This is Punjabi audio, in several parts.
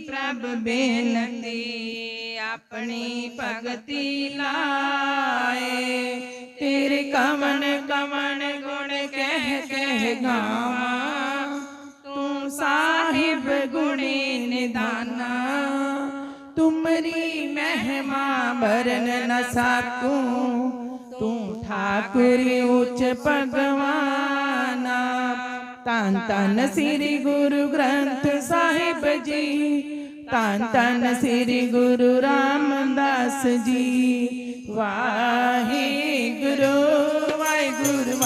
ਪ੍ਰਭ ਬੇਨਤੀ ਆਪਣੀ ਭਗਤੀ ਲਾਏ ਤੇਰੇ ਕਮਨ ਕਮਨ ਗੁਣ ਕਹਿ ਕਹਿ ਗਾਵਾਂ ਤੂੰ ਸਾਹਿਬ ਗੁਣੀ ਨਿਦਾਨਾ ਤੁਮਰੀ ਮਹਿਮਾ ਬਰਨ ਨ ਸਾਕੂ ਤੂੰ ਠਾਕੁਰ ਉੱਚ ਭਗਵਾਨਾ ਤਨ ਤਨ ਸ੍ਰੀ ਗੁਰੂ ਗ੍ਰੰਥ ਸਾਹਿਬ ਜੀ। ਤਨ ਤਨ ਸ੍ਰੀ ਗੁਰੂ ਰਾਮਦਾਸ ਜੀ। ਵਾਹਿਗੁਰੂ ਵਾਹਿਗੁਰੂ ਵਾਹਿਗੁਰੂ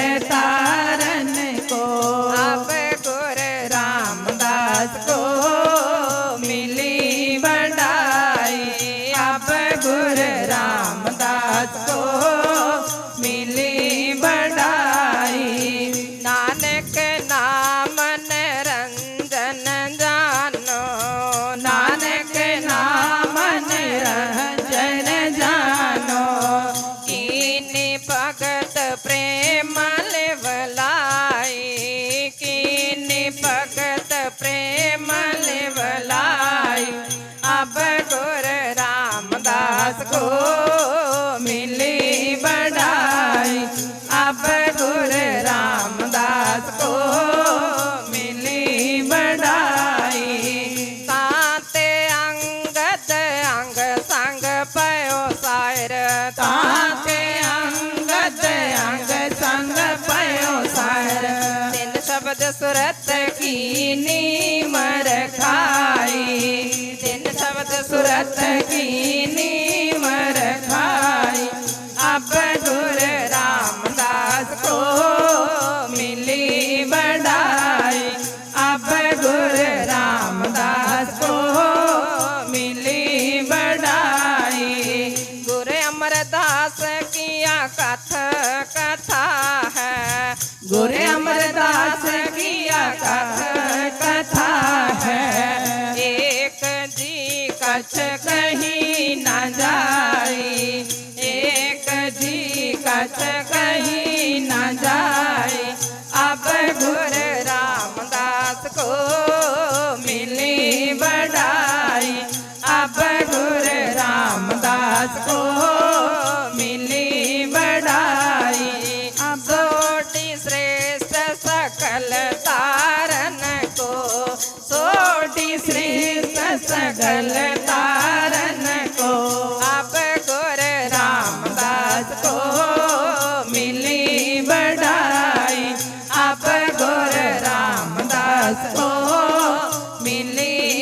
चले ता अब गुर रामदास को मिली नीमर खाई दिन सबद सुरत की नीमर खाई अब गुर रामदास को मिली बड़ा कछ कहीं न जाई अब गुर रामदास को मिली बड़ाई अब गुर रामदास को मिली अब सोटी श्रेष्ठ सकल तारन को, सोटी श्रेष्ठ सगल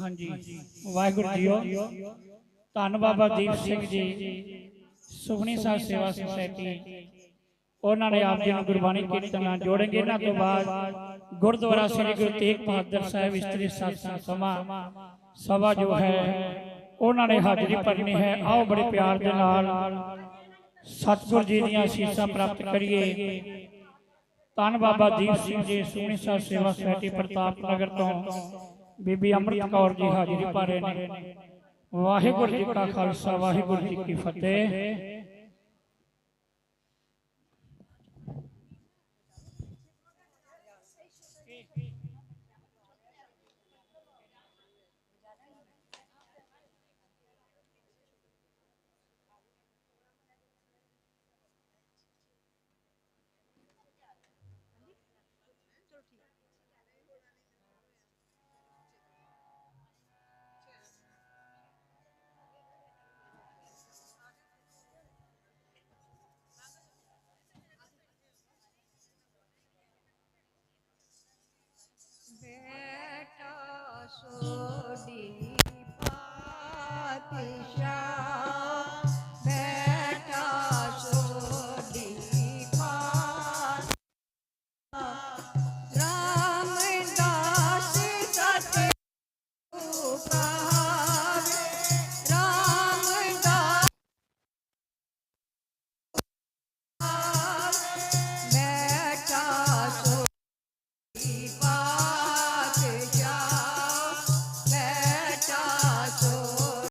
ਹਾਂਜੀ। ਵਾਹਿਗੁਰੂ ਜੀਓ। ਧੰਨ ਬਾਬਾ ਦੀਪ ਸਿੰਘ ਜੀ। ਸੁਖਣੀ ਸਾਹਿਬ ਸੇਵਾ ਸੁਸਾਇਟੀ। ਉਹਨਾਂ ਨੇ ਆਪ ਜੀ ਨੂੰ ਗੁਰਬਾਣੀ ਕੀਰਤਨ ਨਾਲ ਜੋੜਨਗੇ। ਇਹਨਾਂ ਤੋਂ ਬਾਅਦ ਗੁਰਦੁਆਰਾ ਸ੍ਰੀ ਗੁਰੂ ਤੇਗ ਬਹਾਦਰ ਸਾਹਿਬ ਇਸਤਰੀ ਸਾਧਨਾ ਸਭਾ ਸਭਾ ਜੋ ਹੈ ਉਹਨਾਂ ਨੇ ਹਾਜ਼ਰੀ ਭਰਨੀ ਹੈ। ਆਓ ਬੜੇ ਪਿਆਰ ਦੇ ਨਾਲ ਸਤਿਗੁਰ ਜੀ ਦੀਆਂ ਅਸੀਸਾਂ ਪ੍ਰਾਪਤ ਕਰੀਏ। ਧੰਨ ਬਾਬਾ ਦੀਪ ਸਿੰਘ ਜੀ ਸੁਖਣੀ ਸਾਹਿਬ ਸੇਵਾ ਸੁਸਾਇਟੀ ਪ੍ਰਤਾਪ ਨਗਰ ਤੋਂ। ਬੀਬੀ ਅੰਮ੍ਰਿਤ ਕੌਰ ਜੀ ਹਾਜ਼ਰੀ ਭਰ ਰਹੇ ਨੇ। ਵਾਹਿਗੁਰੂ ਜੀ ਕਾ ਖਾਲਸਾ ਵਾਹਿਗੁਰੂ ਜੀ ਕੀ ਫਤਿਹ।